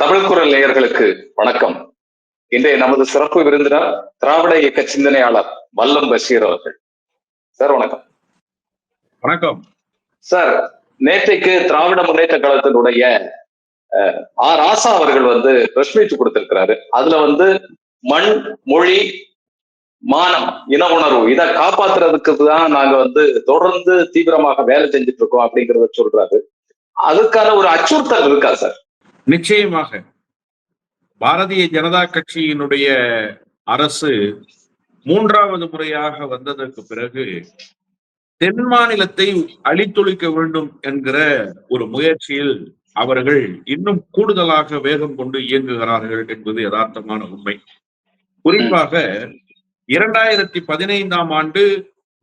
தமிழ் குரல் நேயர்களுக்கு வணக்கம். இன்றைய நமது சிறப்பு விருந்தினர் திராவிட இயக்க சிந்தனையாளர் வல்லம் பஷீர் அவர்கள். சார் வணக்கம். வணக்கம். சார் நேற்றைக்கு திராவிட முன்னேற்ற கழகத்தினுடைய ஆர். ராசா அவர்கள் வந்து பிரஸ் மீட் கொடுத்திருக்கிறாரு. அதுல வந்து மண் மொழி மானம் இன உணர்வு இதை காப்பாத்துறதுக்கு தான் நாங்க வந்து தொடர்ந்து தீவிரமாக வேலை செஞ்சுட்டு இருக்கோம் அப்படிங்கறத சொல்றாரு. அதுக்கான ஒரு அச்சுறுத்தல் இருக்கா சார்? நிச்சயமாக பாரதிய ஜனதா கட்சியினுடைய அரசு மூன்றாவது முறையாக வந்ததற்கு பிறகு தென் மாநிலத்தை அழித்தொழிக்க வேண்டும் என்கிற ஒரு முயற்சியில் அவர்கள் இன்னும் கூடுதலாக வேகம் கொண்டு இயங்குகிறார்கள் என்பது யதார்த்தமான உண்மை. குறிப்பாக இரண்டாயிரத்தி பதினைந்தாம் ஆண்டு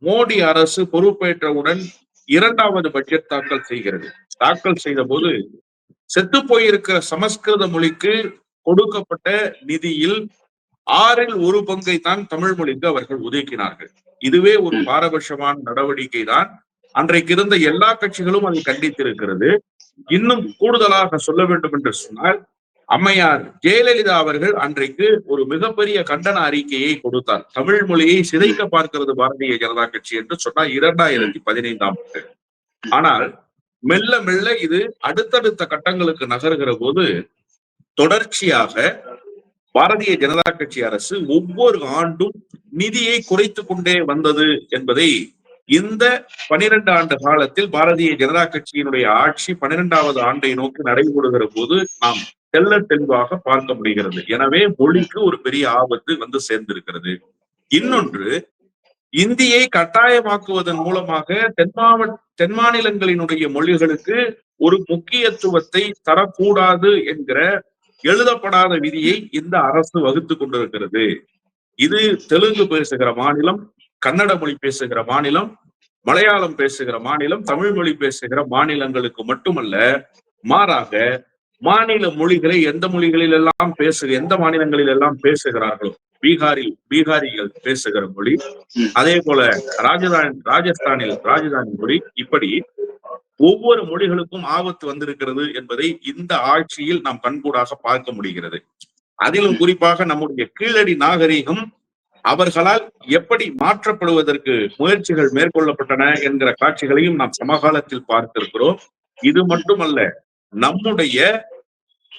மோடி அரசு பொறுப்பேற்றவுடன் இரண்டாவது பட்ஜெட் தாக்கல் செய்கிறது. தாக்கல் செய்த போது செத்து போயிருக்கிற சமஸ்கிருத மொழிக்கு கொடுக்கப்பட்ட நிதியில் ஆறில் ஒரு பங்கை தான் தமிழ் மொழிக்கு அவர்கள் ஒதுக்கினார்கள். இதுவே ஒரு பாரபட்சமான நடவடிக்கை தான் அன்றைக்கு இருந்த எல்லா கட்சிகளும் அதை கண்டித்திருக்கிறது. இன்னும் கூடுதலாக சொல்ல வேண்டும் என்று சொன்னால் அம்மையார் ஜெயலலிதா அவர்கள் அன்றைக்கு ஒரு மிகப்பெரிய கண்டன அறிக்கையை கொடுத்தார். தமிழ் மொழியை சிதைக்க பார்க்கிறது பாரதிய ஜனதா கட்சி என்று சொன்னால் இரண்டாயிரத்தி பதினைந்தாம் ஆண்டு. ஆனால் மெல்ல மெல்ல இது அடுத்தடுத்த கட்டங்களுக்கு நகர்கிற போது தொடர்ச்சியாக பாரதிய ஜனதா கட்சி அரசு ஒவ்வொரு ஆண்டும் நிதியை குறைத்து கொண்டே வந்தது என்பதை இந்த பனிரெண்டு ஆண்டு காலத்தில் பாரதிய ஜனதா கட்சியினுடைய ஆட்சி பன்னிரெண்டாவது ஆண்டை நோக்கி நடைபெறுகிற போது நாம் தெல்ல தெளிவாக பார்க்க முடிகிறது. எனவே மொழிக்கு ஒரு பெரிய ஆபத்து வந்து சேர்ந்திருக்கிறது. இன்னொன்று இந்தியை கட்டாயமாக்குவதன் மூலமாக தென் மாவட்ட தென் மாநிலங்களினுடைய மொழிகளுக்கு ஒரு முக்கியத்துவத்தை தரக்கூடாது என்கிற எழுதப்படாத விதியை இந்த அரசு வகுத்து கொண்டிருக்கிறது. இது தெலுங்கு பேசுகிற மாநிலம் கன்னட மொழி பேசுகிற மாநிலம் மலையாளம் பேசுகிற மாநிலம் தமிழ் மொழி பேசுகிற மாநிலங்களுக்கு மட்டுமல்ல மாறாக மாநில மொழிகளை எந்த மொழிகளில் எல்லாம் பேசு எந்த மாநிலங்களில் எல்லாம் பேசுகிறார்களோ பீகாரில் பீகாரிகள் பேசுகிற மொழி அதே போல ராஜதானி ராஜஸ்தானில் ராஜதானி மொழி இப்படி ஒவ்வொரு மொழிகளுக்கும் ஆபத்து வந்திருக்கிறது என்பதை இந்த ஆட்சியில் நாம் கண்கூடாக பார்க்க முடிகிறது. அதிலும் குறிப்பாக நம்முடைய கீழடி நாகரீகம் அவர்களால் எப்படி மாற்றப்படுவதற்கு முயற்சிகள் மேற்கொள்ளப்பட்டன என்கிற காட்சிகளையும் நாம் சமகாலத்தில் பார்த்திருக்கிறோம். இது மட்டுமல்ல நம்முடைய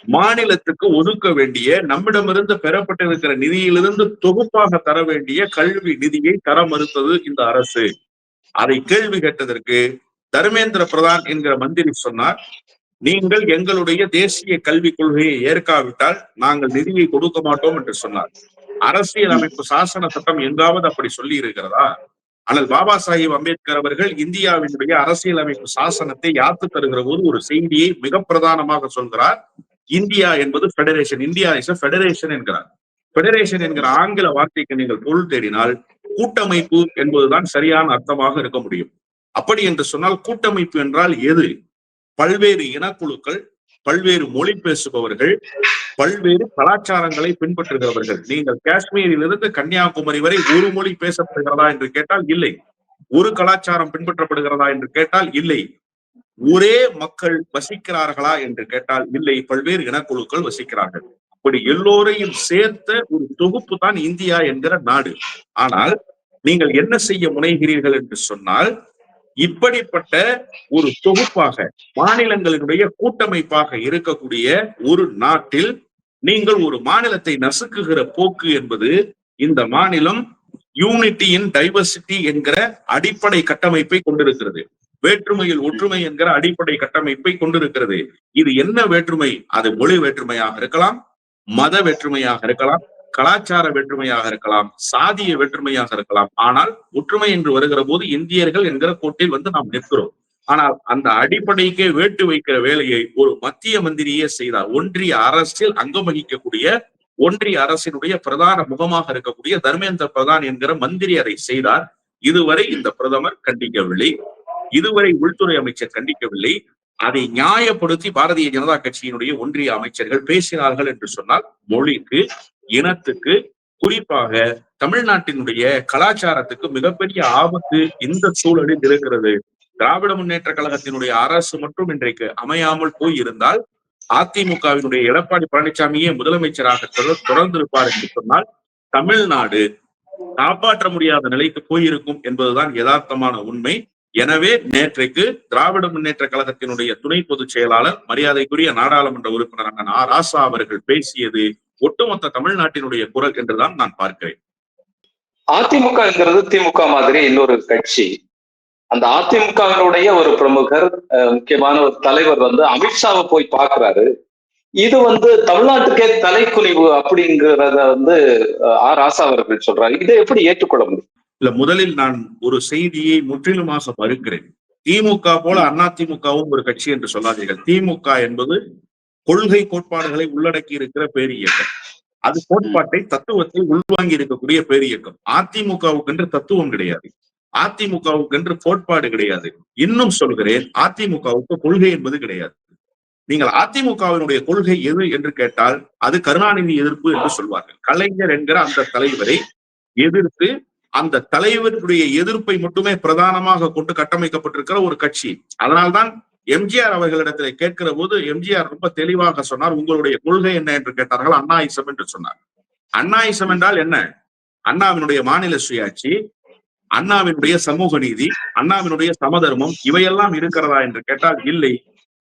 மாநிலத்துக்கு ஒதுக்க வேண்டிய நம்மிடமிருந்து பெறப்பட்டிருக்கிற நிதியிலிருந்து தொகுப்பாக தர வேண்டிய கல்வி நிதியை தர மறுத்தது இந்த அரசு. அதை கேள்வி கேட்டதற்கு தர்மேந்திர பிரதான் என்கிற மந்திரி சொன்னார் நீங்கள் எங்களுடைய தேசிய கல்விக் கொள்கையை ஏற்காவிட்டால் நாங்கள் நிதியை கொடுக்க மாட்டோம் என்று சொன்னார். அரசியல் அமைப்பு சாசன சட்டம் எங்காவது அப்படி சொல்லி இருக்கிறதா? ஆனால் பாபா சாஹிப் அம்பேத்கர் அவர்கள் இந்தியாவினுடைய அரசியலமைப்பு சாசனத்தை யாத்து தருகிற போது ஒரு செய்தியை மிக பிரதானமாக சொல்கிறார். இந்தியா என்பது பெடரேஷன் இந்தியா இஸ் பெடரேஷன் என்கிறார் பெடரேஷன் என்கிற ஆங்கில வார்த்தைக்கு நீங்கள் பொருள் தேடினால் கூட்டமைப்பு என்பதுதான் சரியான அர்த்தமாக இருக்க முடியும். அப்படி என்று சொன்னால் கூட்டமைப்பு என்றால் எது? பல்வேறு இனக்குழுக்கள் பல்வேறு மொழி பேசுபவர்கள் பல்வேறு கலாச்சாரங்களை பின்பற்றுகிறவர்கள். நீங்கள் காஷ்மீரிலிருந்து கன்னியாகுமரி வரை ஒரு மொழி பேசப்படுகிறதா என்று கேட்டால் இல்லை. ஒரு கலாச்சாரம் பின்பற்றப்படுகிறதா என்று கேட்டால் இல்லை. ஒரே மக்கள் வசிக்கிறார்களா என்று கேட்டால் இல்லை பல்வேறு இனக்குழுக்கள் வசிக்கிறார்கள். அப்படி எல்லோரையும் சேர்த்த ஒரு தொகுப்பு தான் இந்தியா என்கிற நாடு. ஆனால் நீங்கள் என்ன செய்ய முனைகிறீர்கள் என்று சொன்னால் இப்படிப்பட்ட ஒரு தொகுப்பாக மாநிலங்களினுடைய கூட்டமைப்பாக இருக்கக்கூடிய ஒரு நாட்டில் நீங்கள் ஒரு மாநிலத்தை நசுக்குகிற போக்கு என்பது இந்த மாநிலம் யூனிட்டி இன் டைவர்சிட்டி என்கிற அடிப்படை கட்டமைப்பை கொண்டிருக்கிறது. வேற்றுமையில் ஒற்றுமை என்கிற அடிப்படை கட்டமைப்பை கொண்டிருக்கிறது. இது என்ன வேற்றுமை? அது மொழி வேற்றுமையாக இருக்கலாம் மத வேற்றுமையாக இருக்கலாம் கலாச்சார வேற்றுமையாக இருக்கலாம் சாதிய வேற்றுமையாக இருக்கலாம். ஆனால் ஒற்றுமை என்று வருகிற போது இந்தியர்கள் என்கிற கோட்டில் வந்து நாம் நிற்கிறோம். ஆனால் அந்த அடிப்படைக்கே வேட்டு வைக்கிற வேலையை ஒரு மத்திய மந்திரியே செய்தார். ஒன்றிய அரசில் அங்கம் வகிக்கக்கூடிய ஒன்றிய அரசினுடைய பிரதான முகமாக இருக்கக்கூடிய தர்மேந்திர பிரதான் என்கிற மந்திரி அதை செய்தார். இதுவரை இந்த பிரதமர் கண்டிக்கவில்லை. இதுவரை உள்துறை அமைச்சர் கண்டிக்கவில்லை. அதை நியாயப்படுத்தி பாரதிய ஜனதா கட்சியினுடைய ஒன்றிய அமைச்சர்கள் பேசினார்கள் என்று சொன்னால் மொழிக்கு இனத்துக்கு குறிப்பாக தமிழ்நாட்டினுடைய கலாச்சாரத்துக்கு மிகப்பெரிய ஆபத்து இந்த சூழலில் இருக்கிறது. திராவிட முன்னேற்ற கழகத்தினுடைய அரசு மட்டும் இன்றைக்கு அமையாமல் போயிருந்தால் அதிமுகவினுடைய எடப்பாடி பழனிசாமியே முதலமைச்சராக தொடர்ந்திருப்பார் தொடர்ந்து இருப்பார் என்று சொன்னால் தமிழ்நாடு காப்பாற்ற முடியாத நிலைக்கு போயிருக்கும் என்பதுதான் யதார்த்தமான உண்மை. எனவே நேற்றைக்கு திராவிட முன்னேற்ற கழகத்தினுடைய துணை பொதுச் செயலாளர் மரியாதைக்குரிய நாடாளுமன்ற உறுப்பினரான அண்ணன் ஆ ராசா அவர்கள் பேசியது ஒட்டுமொத்த தமிழ்நாட்டினுடைய குரல் என்றுதான் நான் பார்க்கிறேன். அதிமுகங்கிறது திமுக மாதிரி இன்னொரு கட்சி. அந்த அதிமுகவினுடைய ஒரு பிரமுகர் அஹ், முக்கியமான ஒரு தலைவர் வந்து அமித்ஷாவை போய் பார்க்கிறாரு. இது வந்து தமிழ்நாட்டுக்கே தலைக்குனிவு அப்படிங்கிறத வந்து அஹ், ஆர் ராசா அவர்கள் சொல்றாரு. இதை எப்படி ஏற்றுக்கொள்ள முடியும்? இல்ல முதலில் நான் ஒரு செய்தியை முற்றிலுமாக மறுக்கிறேன் திமுக போல அதிமுகவும் ஒரு கட்சி என்று சொல்லாதீர்கள். திமுக என்பது கொள்கை கோட்பாடுகளை உள்ளடக்கி இருக்கிற பேரியக்கம் அது கோட்பாட்டை தத்துவத்தை உள்வாங்கி இருக்கக்கூடிய பேரியக்கம் அதிமுகவுக்கென்று தத்துவம் கிடையாது. அதிமுகவுக்கென்று கோட்பாடு கிடையாது. இன்னும் சொல்கிறேன் அதிமுகவுக்கு கொள்கை என்பது கிடையாது. நீங்கள் அதிமுகவினுடைய கொள்கை எது என்று கேட்டால் அது கருணாநிதி எதிர்ப்பு என்று சொல்வார்கள். கலைஞர் என்கிற அந்த தலைவரை எதிர்த்து அந்த தலைவருடைய எதிர்ப்பை மட்டுமே பிரதானமாக கொண்டு கட்டமைக்கப்பட்டிருக்கிற ஒரு கட்சி. அதனால்தான் எம்ஜிஆர் அவர்களிடத்தில் கேட்கிற போது எம்ஜிஆர் ரொம்ப தெளிவாக சொன்னார் உங்களுடைய கொள்கை என்ன? என்று கேட்டார்கள். அண்ணாயிசம் என்று சொன்னார். அண்ணாயிசம் என்றால் என்ன? அண்ணாவினுடைய மாநில சுயாட்சி அண்ணாவினுடைய சமூக நீதி அண்ணாவினுடைய சமதர்மம் இவையெல்லாம் இருக்கிறதா என்று கேட்டால் இல்லை.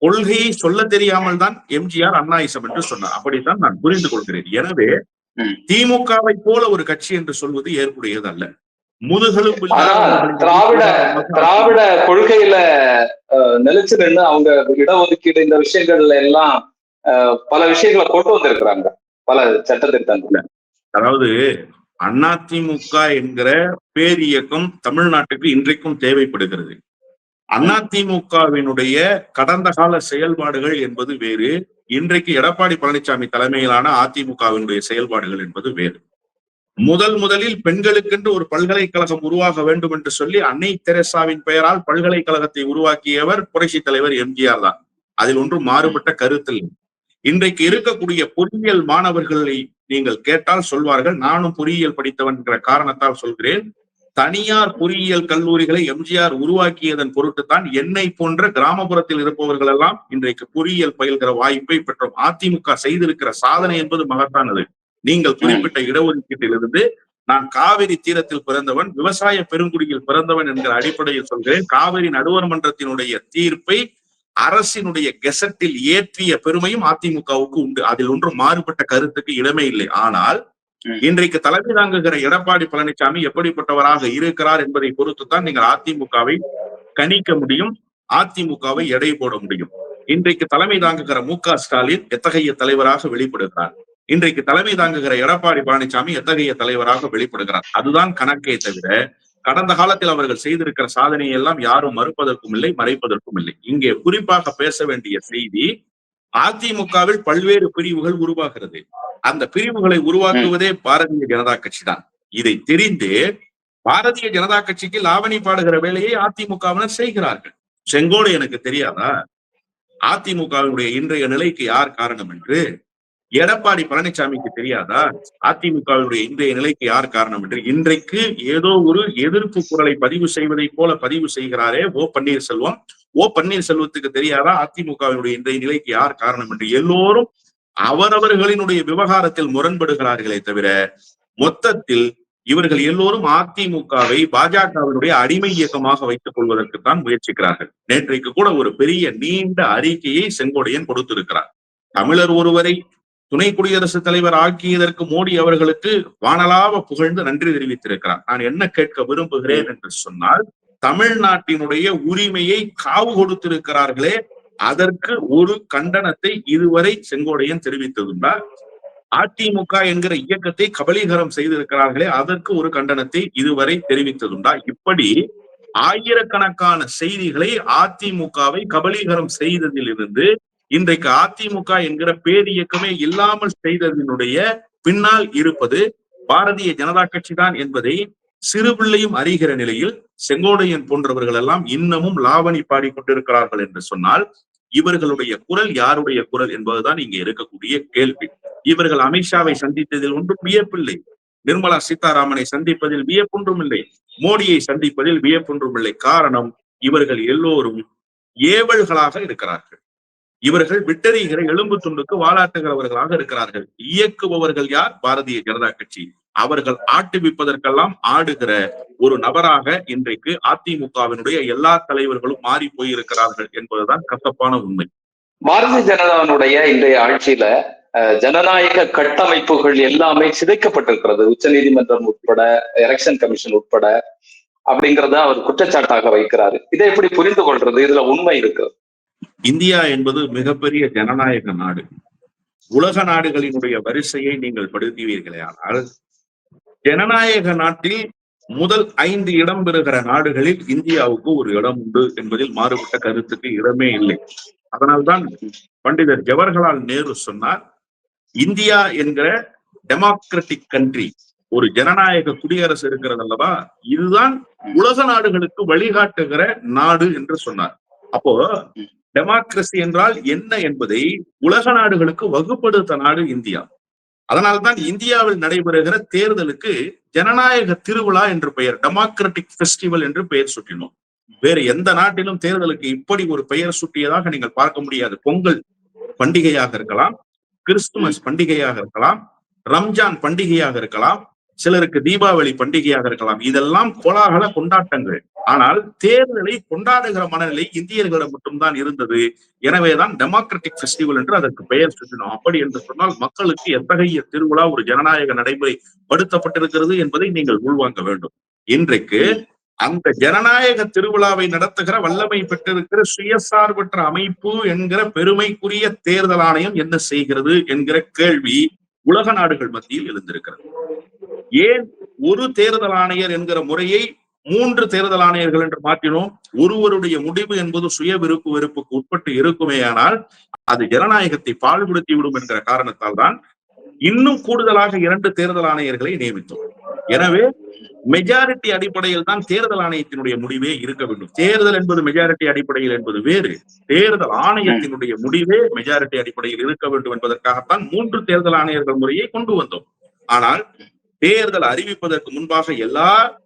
கொள்கையை சொல்ல தெரியாமல் தான் எம்ஜிஆர் அண்ணாயிசம் என்று சொன்னார். அப்படித்தான் நான் புரிந்து கொள்கிறேன். எனவே திமுகவை போல ஒரு கட்சி என்று சொல்வது ஏற்புடையது அல்ல முதுகெலும்பு திராவிட திராவிட கொள்கையில நிலைச்சு நின்று அவங்க இடஒதுக்கீடு இந்த விஷயங்கள்ல எல்லாம் பல விஷயங்களை கொண்டு வந்திருக்கிறாங்க. பல சட்டத்திட்டங்கள் அதாவது அதிமுக என்கிற பேரியக்கம் தமிழ்நாட்டுக்கு இன்றைக்கும் தேவைப்படுகிறது. அதிமுகவினுடைய கடந்த கால செயல்பாடுகள் என்பது வேறு. இன்றைக்கு எடப்பாடி பழனிசாமி தலைமையிலான அதிமுகவினுடைய செயல்பாடுகள் என்பது வேறு. முதல் முதலில் பெண்களுக்கென்று ஒரு பல்கலைக்கழகம் உருவாக வேண்டும் என்று சொல்லி அன்னை தெரசாவின் பெயரால் பல்கலைக்கழகத்தை உருவாக்கியவர் புரட்சி தலைவர் எம்ஜிஆர் தான். அதில் ஒன்றும் மாறுபட்ட கருத்தில் இன்றைக்கு இருக்கக்கூடிய பொறியியல் மாணவர்களை நீங்கள் கேட்டால் சொல்வார்கள் நானும் பொறியியல் படித்தவன் என்ற காரணத்தால் சொல்கிறேன். தனியார் பொறியியல் கல்லூரிகளை எம்ஜிஆர் உருவாக்கியதன் பொருட்டு தான் என்னை போன்ற கிராமப்புறத்தில் இருப்பவர்கள் எல்லாம் இன்றைக்கு பொறியியல் பயில்கிற வாய்ப்பை பெற்றோம் அதிமுக செய்திருக்கிற சாதனை என்பது மகத்தானது. நீங்கள் குறிப்பிட்ட இடஒதுக்கீட்டிலிருந்து நான் காவிரி தீரத்தில் பிறந்தவன் விவசாய பெருங்குடியில் பிறந்தவன் என்கிற அடிப்படையில் சொல்கிறேன். காவிரி நடுவர் மன்றத்தினுடைய தீர்ப்பை அரசினுடைய கெசட்டில் ஏற்றிய பெருமையும் அதிமுகவுக்கு உண்டு. அதில் ஒன்றும் மாறுபட்ட கருத்துக்கு இடமே இல்லை. ஆனால் இன்றைக்கு தலைமை தாங்குகிற எடப்பாடி பழனிசாமி எப்படிப்பட்டவராக இருக்கிறார் என்பதை பொறுத்துத்தான் நீங்கள் அதிமுகவை கணிக்க முடியும் அதிமுகவை எடை போட முடியும். இன்றைக்கு தலைமை தாங்குகிற மு க ஸ்டாலின் எத்தகைய தலைவராக வெளிப்படுகிறார்? இன்றைக்கு தலைமை தாங்குகிற எடப்பாடி பழனிசாமி எத்தகைய தலைவராக வெளிப்படுகிறார்? அதுதான் கணக்கே தவிர கடந்த காலத்தில் அவர்கள் செய்திருக்கிற சாதனையை எல்லாம் யாரும் மறுப்பதற்கும் இல்லை மறைப்பதற்கும் இல்லை. இங்கே குறிப்பாக பேச வேண்டிய செய்தி அதிமுகவில் பல்வேறு பிரிவுகள் உருவாகிறது. அந்த பிரிவுகளை உருவாக்குவதே பாரதிய ஜனதா கட்சி தான் இதை தெரிந்து பாரதிய ஜனதா கட்சிக்கு லாவணி பாடுகிற வேலையை அதிமுகவினர் செய்கிறார்கள். செங்கோடு எனக்கு தெரியாதா? அதிமுகவினுடைய இன்றைய நிலைக்கு யார் காரணம் என்று? எடப்பாடி பழனிசாமிக்கு தெரியாதா? அதிமுகவினுடைய இன்றைய நிலைக்கு யார் காரணம் என்று? இன்றைக்கு ஏதோ ஒரு எதிர்ப்பு குரலை பதிவு செய்வதை போல பதிவு செய்கிறாரே ஓ பன்னீர்செல்வம். ஓ பன்னீர்செல்வத்துக்கு தெரியாதா? அதிமுகவினுடைய இன்றைய நிலைக்கு யார் காரணம் என்று? எல்லோரும் அவரவர்களினுடைய விவகாரத்தில் முரண்படுகிறார்களே தவிர மொத்தத்தில் இவர்கள் எல்லோரும் அதிமுகவை பாஜகவினுடைய அடிமை இயக்கமாக வைத்துக் கொள்வதற்குத்தான் முயற்சிக்கிறார்கள். நேற்றைக்கு கூட ஒரு பெரிய நீண்ட அறிக்கையை செங்கோடையன் கொடுத்திருக்கிறார். தமிழர் ஒருவரை துணை குடியரசுத் தலைவர் ஆக்கியதற்கு மோடி அவர்களுக்கு வானலாவ புகழ்ந்து நன்றி தெரிவித்திருக்கிறார். நான் என்ன கேட்க விரும்புகிறேன் என்று சொன்னால் தமிழ்நாட்டினுடைய உரிமையை காவு கொடுத்திருக்கிறார்களே அதற்கு ஒரு கண்டனத்தை இதுவரை செங்கோடையன் தெரிவித்ததுண்டா? அதிமுக என்கிற இயக்கத்தை கபலீகரம் செய்திருக்கிறார்களே அதற்கு ஒரு கண்டனத்தை இதுவரை தெரிவித்ததுண்டா? இப்படி ஆயிரக்கணக்கான செய்திகளை அதிமுகவை கபலீகரம் செய்ததிலிருந்து இன்றைக்கு அதிமுக என்கிற பேரியக்கமே இல்லாமல் செய்ததனுடைய பின்னால் இருப்பது பாரதிய ஜனதா கட்சி தான் என்பதை சிறுபிள்ளையும் அறிகிற நிலையில் செங்கோடையன் போன்றவர்கள் எல்லாம் இன்னமும் லாவணி பாடிக்கொண்டிருக்கிறார்கள் என்று சொன்னால் இவர்களுடைய குரல் யாருடைய குரல் என்பதுதான் இங்க இருக்கக்கூடிய கேள்வி. இவர்கள் அமித்ஷாவை சந்தித்ததில் ஒன்றும் வியப்பில்லை. நிர்மலா சீதாராமனை சந்திப்பதில் வியப்பொன்றும் இல்லை. மோடியை சந்திப்பதில் வியப்பொன்றும் இல்லை. காரணம் இவர்கள் எல்லோரும் ஏவல்களாக இருக்கிறார்கள். இவர்கள் விட்டறிகிற எலும்பு துண்டுக்கு வாலாட்டுகிறவர்களாக இருக்கிறார்கள். இயக்குபவர்கள் யார்? பாரதிய ஜனதா கட்சி. அவர்கள் ஆட்டுவிப்பதற்கெல்லாம் ஆடுகிற ஒரு நபராக இன்றைக்கு அதிமுகவினுடைய எல்லா தலைவர்களும் மாறி போயிருக்கிறார்கள் என்பதுதான் கசப்பான உண்மை. பாரதிய ஜனதாவினுடைய இன்றைய ஆட்சியில அஹ், ஜனநாயக கட்டமைப்புகள் எல்லாமே சிதைக்கப்பட்டிருக்கிறது. உச்சநீதிமன்றம் உட்பட எலெக்ஷன் கமிஷன் உட்பட அப்படிங்கறத அவர் குற்றச்சாட்டாக வைக்கிறாரு. இதை எப்படி புரிந்து கொள்றது? இதுல உண்மை இருக்கு. இந்தியா என்பது மிகப்பெரிய ஜனநாயக நாடு. உலக நாடுகளினுடைய வரிசையை நீங்கள் படுத்துவீர்களே ஆனால் ஜனநாயக நாட்டில் முதல் ஐந்து இடம் பெறுகிற நாடுகளில் இந்தியாவுக்கு ஒரு இடம் உண்டு என்பதில் மாறுபட்ட கருத்துக்கு இடமே இல்லை. அதனால்தான் பண்டிதர் ஜவஹர்லால் நேரு சொன்னார் இந்தியா என்கிற டெமோக்ராட்டிக் கண்ட்ரி ஒரு ஜனநாயக குடியரசு இருக்கிறது அல்லவா? இதுதான் உலக நாடுகளுக்கு வழிகாட்டுகிற நாடு என்று சொன்னார். அப்போ டெமோக்ரஸி என்றால் என்ன என்பதை உலக நாடுகளுக்கு வகுப்படுத்த நாடு இந்தியா. அதனால்தான் இந்தியாவில் நடைபெறுகிற தேர்தலுக்கு ஜனநாயக திருவிழா என்று பெயர் டெமோக்ராட்டிக் ஃபெஸ்டிவல் என்று பெயர் சுட்டினோம். வேறு எந்த நாட்டிலும் தேர்தலுக்கு இப்படி ஒரு பெயர் சுட்டியதாக நீங்கள் பார்க்க முடியாது. பொங்கல் பண்டிகையாக இருக்கலாம் கிறிஸ்துமஸ் பண்டிகையாக இருக்கலாம் ரம்ஜான் பண்டிகையாக இருக்கலாம் சிலருக்கு தீபாவளி பண்டிகையாக இருக்கலாம். இதெல்லாம் கோலாகல கொண்டாட்டங்கள். ஆனால் தேர்தலை கொண்டாடுகிற மனநிலை இந்தியர்களிடம் மட்டும்தான் இருந்தது. எனவேதான் டெமோக்ராட்டிக் ஃபெஸ்டிவல் என்று அதற்கு பெயர் சுட்டினோம். அப்படி என்று சொன்னால் மக்களுக்கு எத்தகைய திருவிழா ஒரு ஜனநாயக நடைமுறை படுத்தப்பட்டிருக்கிறது என்பதை நீங்கள் உள்வாங்க வேண்டும். இன்றைக்கு அந்த ஜனநாயக திருவிழாவை நடத்துகிற வல்லமை பெற்றிருக்கிற சுயசார்பற்ற அமைப்பு என்கிற பெருமைக்குரிய தேர்தல் ஆணையம் என்ன செய்கிறது என்கிற கேள்வி உலக நாடுகள் மத்தியில் எழுந்திருக்கிறது. ஏன் ஒரு தேர்தல் ஆணையர் என்கிற முறையை மூன்று தேர்தல் ஆணையர்கள் என்று மாற்றினோம்? ஒருவருடைய முடிவு என்பது சுய விருப்பு வெறுப்புக்கு உட்பட்டு இருக்குமேயானால் அது ஜனநாயகத்தை பாழ்படுத்தி விடும் என்கிற காரணத்தால் தான் இன்னும் கூடுதலாக இரண்டு தேர்தல் ஆணையர்களை நியமித்தோம். எனவே மெஜாரிட்டி அடிப்படையில் தான் தேர்தல் ஆணையத்தினுடைய முடிவே இருக்க வேண்டும். தேர்தல் என்பது மெஜாரிட்டி அடிப்படையில் என்பது வேறு. தேர்தல் ஆணையத்தினுடைய முடிவே மெஜாரிட்டி அடிப்படையில் இருக்க வேண்டும் என்பதற்காகத்தான் மூன்று தேர்தல் ஆணையர்கள் முறையை கொண்டு வந்தோம். ஆனால் தேர்தல் அறிவிப்பதற்கு முன்பாக எல்லா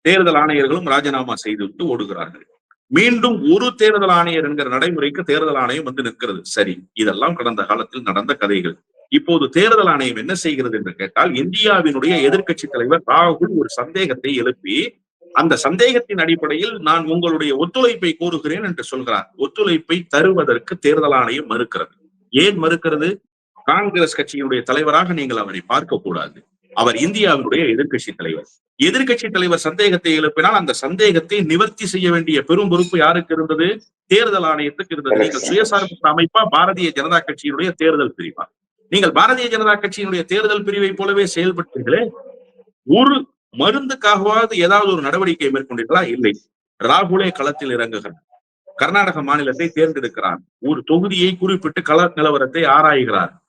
தேர்தல் ஆணையர்களும் ராஜினாமா செய்துவிட்டு ஓடுகிறார்கள். மீண்டும் ஒரு தேர்தல் ஆணையர் என்கிற நடைமுறைக்கு தேர்தல் ஆணையம் வந்து நிற்கிறது. சரி இதெல்லாம் கடந்த காலத்தில் நடந்த கதைகள். இப்போது தேர்தல் ஆணையம் என்ன செய்கிறது என்று கேட்டால் இந்தியாவினுடைய எதிர்க்கட்சி தலைவர் ராகுல் ஒரு சந்தேகத்தை எழுப்பி அந்த சந்தேகத்தின் அடிப்படையில் நான் உங்களுடைய ஒத்துழைப்பை கோருகிறேன் என்று சொல்கிறார். ஒத்துழைப்பை தருவதற்கு தேர்தல் ஆணையம் மறுக்கிறது. ஏன் மறுக்கிறது? காங்கிரஸ் கட்சியினுடைய தலைவராக நீங்கள் அவரை பார்க்க கூடாது அவர் இந்தியாவினுடைய எதிர்க்கட்சி தலைவர். எதிர்க்கட்சி தலைவர் சந்தேகத்தை எழுப்பினால் அந்த சந்தேகத்தை நிவர்த்தி செய்ய வேண்டிய பெரும் பொறுப்பு யாருக்கு இருந்தது? தேர்தல் ஆணையத்துக்கு இருந்தது. நீங்கள் சுயசார்பற்ற அமைப்பா பாரதிய ஜனதா கட்சியினுடைய தேர்தல் பிரிவா? நீங்கள் பாரதிய ஜனதா கட்சியினுடைய தேர்தல் பிரிவை போலவே செயல்பட்டீர்களே? ஒரு மருந்துக்காகவாவது ஏதாவது ஒரு நடவடிக்கை மேற்கொண்டீர்களா? இல்லை. ராகுலே களத்தில் இறங்குகிறார். கர்நாடக மாநிலத்தை தேர்ந்தெடுக்கிறார். ஒரு தொகுதியை குறிப்பிட்டு கள நிலவரத்தை ஆராய்கிறார்.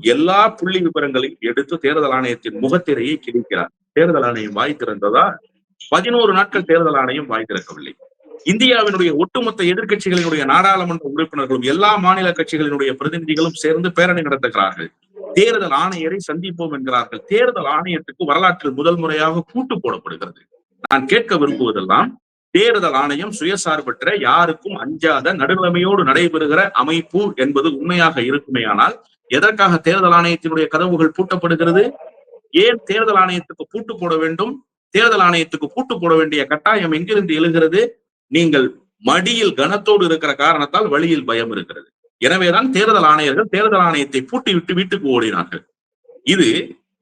எல்லா புள்ளி விவரங்களையும் எடுத்து தேர்தல் ஆணையத்தின் முகத்திரையை கிழிக்கிறார். தேர்தல் ஆணையம் வாய் திறந்ததா? பதினோரு நாட்கள் தேர்தல் ஆணையம் வாய் திறக்கவில்லை. இந்தியாவினுடைய ஒட்டுமொத்த எதிர்க்கட்சிகளினுடைய நாடாளுமன்ற உறுப்பினர்களும் எல்லா மாநில கட்சிகளினுடைய பிரதிநிதிகளும் சேர்ந்து பேரணி நடத்துகிறார்கள். தேர்தல் ஆணையரை சந்திப்போம் என்கிறார்கள். தேர்தல் ஆணையத்துக்கு வரலாற்றில் முதல் முறையாக கூட்டு போடப்படுகிறது. நான் கேட்க விரும்புவதெல்லாம் தேர்தல் ஆணையம் சுயசார்பற்ற யாருக்கும் அஞ்சாத நடுநிலைமையோடு நடைபெறுகிற அமைப்பு என்பது உண்மையாக இருக்குமேயானால் எதற்காக தேர்தல் ஆணையத்தினுடைய கதவுகள் பூட்டப்படுகிறது? ஏன் தேர்தல் ஆணையத்துக்கு பூட்டு போட வேண்டும்? தேர்தல் ஆணையத்துக்கு பூட்டு போட வேண்டிய கட்டாயம் எங்கிருந்து எழுகிறது? நீங்கள் மடியில் கனத்தோடு இருக்கிற காரணத்தால் வழியில் பயம் இருக்கிறது. எனவேதான் தேர்தல் ஆணையர்கள் தேர்தல் ஆணையத்தை பூட்டி விட்டு வீட்டுக்கு ஓடினார்கள். இது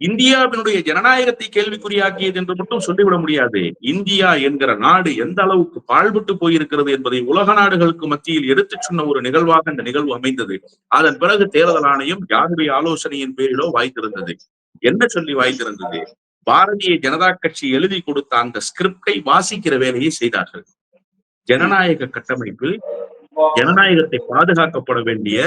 இந்தியாவினுடைய ஜனநாயகத்தை கேள்விக்குறியாக்கியது என்று மட்டும் சொல்லிவிட முடியாது. இந்தியா என்கிற நாடு எந்த அளவுக்கு பாழ்பட்டு போயிருக்கிறது என்பதை உலக நாடுகளுக்கு மத்தியில் எடுத்துச் சொன்ன ஒரு நிகழ்வாக இந்த நிகழ்வு அமைந்தது. அதன் பிறகு தேர்தல் ஆணையம் யாருடைய ஆலோசனையின் பேரிலோ வாய்த்திருந்தது. என்ன சொல்லி வாய்த்திருந்தது? பாரதிய ஜனதா கட்சி எழுதி கொடுத்த அந்த ஸ்கிரிப்டை வாசிக்கிற வேலையை செய்தார்கள். ஜனநாயக கட்டமைப்பில் ஜனநாயகத்தை பாதுகாக்கப்பட வேண்டிய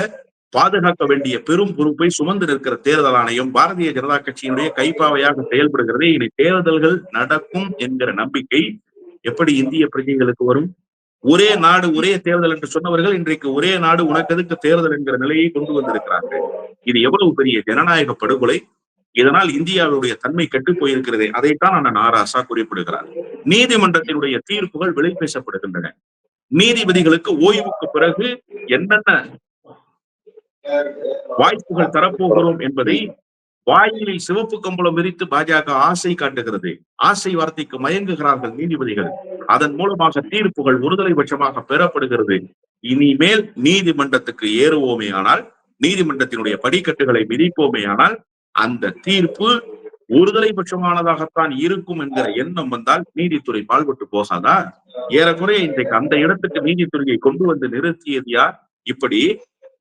பாதுகாக்க வேண்டிய பெரும் பொறுப்பை சுமந்து நிற்கிற தேர்தல் ஆணையம் பாரதிய ஜனதா கட்சியினுடைய கைப்பாவையாக செயல்படுகிறது. இனி தேர்தல்கள் நடக்கும் என்கிற நம்பிக்கை எப்படி இந்திய பிரஜைகளுக்கு வரும்? ஒரே நாடு ஒரே தேர்தல் என்று சொன்னவர்கள் இன்றைக்கு ஒரே நாடு உனக்கெதுக்கு தேர்தல் என்கிற நிலையை கொண்டு வந்திருக்கிறார்கள். இது எவ்வளவு பெரிய ஜனநாயக படுகொலை? இதனால் இந்தியாவுடைய தன்மை கெட்டு போயிருக்கிறது. அதைத்தான் அண்ணன் ஆராசா குறிப்பிடுகிறார். நீதிமன்றத்தினுடைய தீர்ப்புகள் விலை பேசப்படுகின்றன. நீதிபதிகளுக்கு ஓய்வுக்கு பிறகு என்னென்ன வாய்ப்புகள் தரப்போகிறோம் என்பதை வாயிலில் சிவப்பு கம்பளம் விரித்து பாஜக ஆசை காட்டுகிறது. ஆசை வார்த்தைக்கு மயங்குகிறார்கள் நீதிபதிகள். அதன் மூலமாக தீர்ப்புகள் ஒருதலை பட்சமாக பெறப்படுகிறது. இனிமேல் நீதிமன்றத்துக்கு ஏறுவோமே ஆனால் நீதிமன்றத்தினுடைய படிக்கட்டுகளை மிதிப்போமே ஆனால் அந்த தீர்ப்பு ஒருதலை பட்சமானதாகத்தான் இருக்கும் என்கிற எண்ணம் வந்தால் நீதித்துறை பால்பட்டு போகாதா? ஏறக்குறைய இன்றைக்கு அந்த இடத்துக்கு நீதித்துறையை கொண்டு வந்து நிறுத்தியது யார்? இப்படி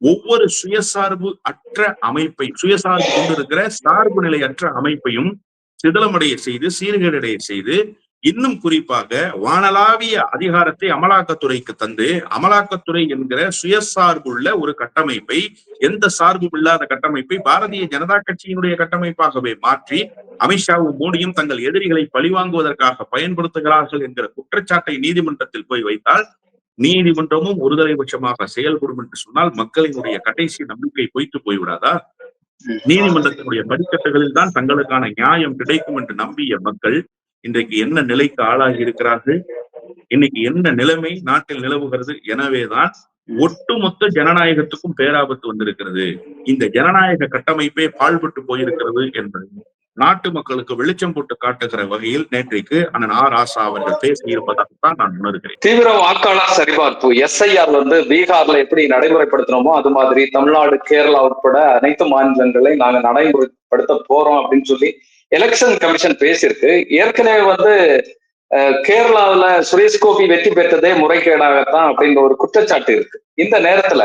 ஒவ்வொரு சுயசார்பு அற்ற அமைப்பை சுயசார்பு கொண்டிருக்கிற சார்பு நிலையற்ற அமைப்பையும் சிதலமடைய செய்து சீர்கேடடைய செய்து இன்னும் குறிப்பாக வானளாவிய அதிகாரத்தை அமலாக்கத்துறைக்கு தந்து அமலாக்கத்துறை என்கிற சுயசார்புள்ள ஒரு கட்டமைப்பை எந்த சார்பும் இல்லாத கட்டமைப்பை பாரதிய ஜனதா கட்சியினுடைய கட்டமைப்பாகவே மாற்றி அமித்ஷாவும் மோடியும் தங்கள் எதிரிகளை பழிவாங்குவதற்காக பயன்படுத்துகிறார்கள் என்கிற குற்றச்சாட்டை நீதிமன்றத்தில் போய் வைத்தால் நீதிமன்றமும் ஒருதலை பட்சமாக செயல்படும் என்று சொன்னால் மக்களினுடைய கடைசி நம்பிக்கை பொய்த்து போய்விடாதா? நீதிமன்றத்தினுடைய படிக்கட்டுகளில் தான் தங்களுக்கான நியாயம் கிடைக்கும் என்று நம்பிய மக்கள் இன்றைக்கு என்ன நிலைக்கு ஆளாகி இருக்கிறார்கள்? இன்னைக்கு என்ன நிலைமை நாட்டில் நிலவுகிறது? எனவேதான் ஒட்டுமொத்த ஜனநாயகத்துக்கும் பேராபத்து வந்திருக்கிறது. இந்த ஜனநாயக கட்டமைப்பே பாழ்பட்டு போயிருக்கிறது என்பது நாட்டு மக்களுக்கு வெளிச்சம் போட்டு காட்டுகிற வகையில் நேற்றைக்கு அண்ணன் ஆர் ஆசா அவர்கள் பேசி நான் உணர்கிறேன். தீவிர வாக்காளர் சரிபார்ப்பு எஸ்ஐஆர் வந்து பீகார்ல எப்படி நடைமுறைப்படுத்தினோமோ அது மாதிரி தமிழ்நாடு கேரளா உட்பட அனைத்து மாநிலங்களை நாங்க நடைமுறைப்படுத்த போறோம் அப்படின்னு சொல்லி எலெக்ஷன் கமிஷன் பேசியிருக்கு. ஏற்கனவே வந்து கேரளாவில சுரேஷ் கோபி வெற்றி பெற்றதே முறைகேடாகத்தான் அப்படின்ற ஒரு குற்றச்சாட்டு இருக்கு. இந்த நேரத்துல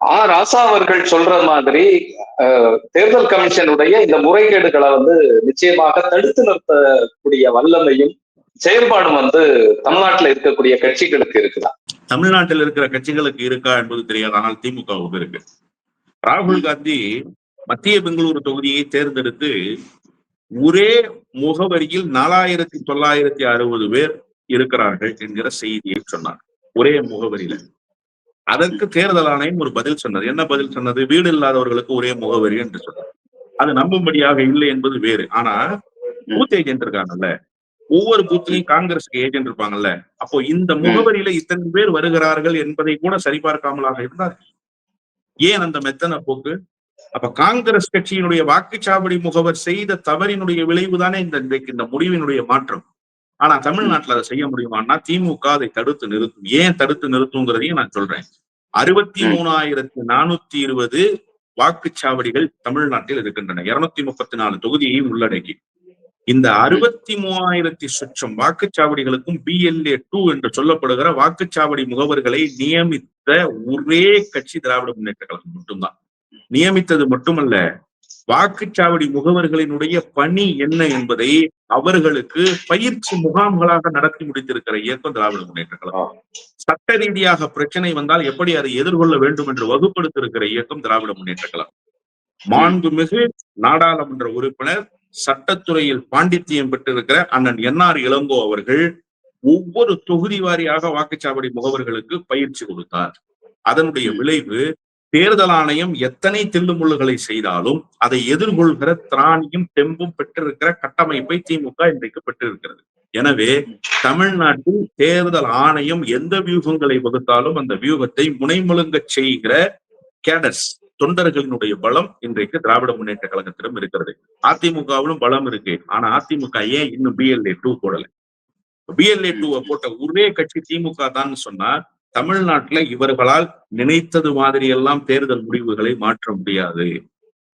ஆ ராசா அவர்கள் சொல்ற மாதிரி தேர்தல் கமிஷனுடைய இந்த முறைகேடுகளை வந்து நிச்சயமாக தடுத்து நிறுத்தக்கூடிய வல்லமையும் செயல்பாடும் வந்து தமிழ்நாட்டுல இருக்கக்கூடிய கட்சிகளுக்கு இருக்குதா? தமிழ்நாட்டில் இருக்கிற கட்சிகளுக்கு இருக்கா என்பது தெரியாது. ஆனால் திமுகவுக்கு இருக்கு. ராகுல் காந்தி மத்திய பெங்களூரு தொகுதியை தேர்ந்தெடுத்து ஒரே முகவரியில் நாலாயிரத்தி தொள்ளாயிரத்தி அறுபது பேர் இருக்கிறார்கள் என்கிற செய்தியை சொன்னார். ஒரே முகவரியில. அதற்கு தேர்தல் ஆணையம் ஒரு பதில் சொன்னது. என்ன பதில் சொன்னது? வீடு இல்லாதவர்களுக்கு ஒரே முகவரி என்று சொன்னார். அது நம்பும்படியாக இல்லை என்பது வேறு. ஆனா பூத் ஏஜென்ட் இருக்காங்கல்ல. ஒவ்வொரு பூத்லயும் காங்கிரஸ்க்கு ஏஜென்ட் இருப்பாங்கல்ல. அப்போ இந்த முகவரியில இத்தனை பேர் வருகிறார்கள் என்பதை கூட சரிபார்க்காமலாக இருந்தார் ஏன் அந்த மெத்தன போக்கு? அப்ப காங்கிரஸ் கட்சியினுடைய வாக்குச்சாவடி முகவர் செய்த தவறினுடைய விளைவுதானே இந்த இன்றைக்கு இந்த முடிவினுடைய மாற்றம். ஆனா தமிழ்நாட்டுல அதை செய்ய முடியுமான்னா திமுக அதை தடுத்து நிறுத்தும். ஏன் தடுத்து நிறுத்துங்கிறதையும் நான் சொல்றேன். அறுபத்தி மூணாயிரத்தி நானூத்தி இருபது வாக்குச்சாவடிகள் தமிழ்நாட்டில் இருக்கின்றன. இருநூத்தி முப்பத்தி நாலு தொகுதியையும் உள்ளடக்கி. இந்த அறுபத்தி மூவாயிரத்தி சுற்றம் வாக்குச்சாவடிகளுக்கும் பிஎல்ஏ டூ என்று சொல்லப்படுகிற வாக்குச்சாவடி முகவர்களை நியமித்த ஒரே கட்சி திராவிட முன்னேற்ற கழகம் மட்டும்தான். நியமித்தது மட்டுமல்ல வாக்குச்சாவடி முகவர்களினுடைய பணி என்ன என்பதை அவர்களுக்கு பயிற்சி முகாம்களாக நடத்தி முடித்திருக்கிற இயக்கம் திராவிட முன்னேற்ற கழகம். சட்ட ரீதியாக பிரச்சனை வந்தால் எப்படி அதை எதிர்கொள்ள வேண்டும் என்று வகுப்படுத்திருக்கிற இயக்கம் திராவிட முன்னேற்ற கழகம். மாண்புமிகு நாடாளுமன்ற உறுப்பினர் சட்டத்துறையில் பாண்டித்தியம் பெற்றிருக்கிற அண்ணன் என்ஆர் இளங்கோ அவர்கள் ஒவ்வொரு தொகுதி வாரியாக வாக்குச்சாவடி முகவர்களுக்கு பயிற்சி கொடுத்தார். அதனுடைய விளைவு தேர்தல் ஆணையம் எத்தனை தில்லுமுள்ளுகளை செய்தாலும் அதை எதிர்கொள்கிற திராணியும் தெம்பும் பெற்றிருக்கிற கட்டமைப்பை திமுக இன்றைக்கு பெற்றிருக்கிறது. எனவே தமிழ்நாட்டில் தேர்தல் ஆணையம் எந்த வியூகங்களை வகுத்தாலும் அந்த வியூகத்தை முனைமுழுங்க செய்கிற கேடர்ஸ் தொண்டர்களினுடைய பலம் இன்றைக்கு திராவிட முன்னேற்ற கழகத்திடம் இருக்கிறது. அதிமுகவிலும் பலம் இருக்கு. ஆனா அதிமுக ஏன் இன்னும் பிஎல்ஏ டூ போடல? பிஎல்ஏ டூவை போட்ட ஒரே கட்சி திமுக தான் சொன்னா தமிழ்நாட்டுல இவர்களால் நினைத்தது மாதிரி எல்லாம் தேர்தல் முடிவுகளை மாற்ற முடியாது.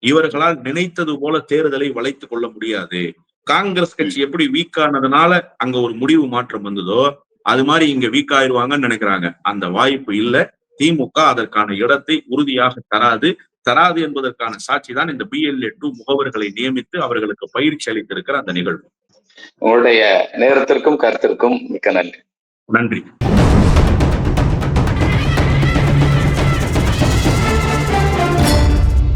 இவர்களால் நினைத்தது போல தேர்தலை வளைத்துக் கொள்ள முடியாது. காங்கிரஸ் கட்சி எப்படி வீக் ஆனதுனால அங்க ஒரு முடிவு மாற்றம் வந்ததோ அது மாதிரி இங்க வீக் ஆயிடுவாங்கன்னு நினைக்கிறாங்க. அந்த வாய்ப்பு இல்ல. திமுக அதற்கான இடத்தை உறுதியாக தராது. தராது என்பதற்கான சாட்சி தான் இந்த பிஎல்ஏ டூ முகவர்களை நியமித்து அவர்களுக்கு பயிற்சி அளித்திருக்கிற அந்த நிகழ்வு. உங்களுடைய நேரத்திற்கும் கருத்திற்கும் மிக்க நன்றி. நன்றி.